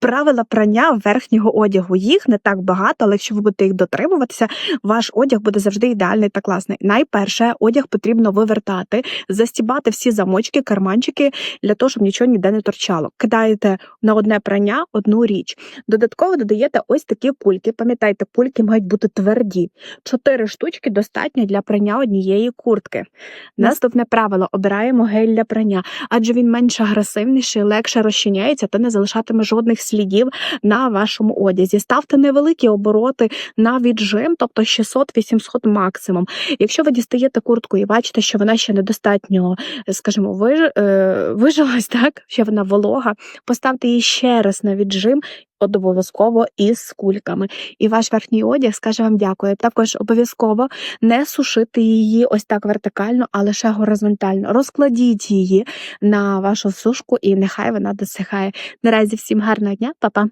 Правила прання верхнього одягу. Їх не так багато, але якщо ви будете їх дотримуватися, ваш одяг буде завжди ідеальний та класний. Найперше, одяг потрібно вивертати, застібати всі замочки, карманчики для того, щоб нічого ніде не торчало. Кидаєте на одне прання одну річ. Додатково додаєте ось такі пульки. Пам'ятайте, пульки мають бути тверді. Чотири штучки достатньо для прання однієї куртки. Наступне правило: обираємо гель для прання, адже він менш агресивніший, легше розчиняється та не залишатиме жодних слідів на вашому одязі. Ставте невеликі обороти на віджим, тобто 600-800 максимум. Якщо ви дістаєте куртку і бачите, що вона ще недостатньо, скажімо, виж... е, вижилась, так що вона волога, поставте її ще раз на віджим. Обов'язково із кульками, і ваш верхній одяг скаже вам дякую. Також обов'язково не сушити її ось так вертикально, а лише горизонтально. Розкладіть її на вашу сушку, і нехай вона досихає. Наразі всім гарного дня, па-па!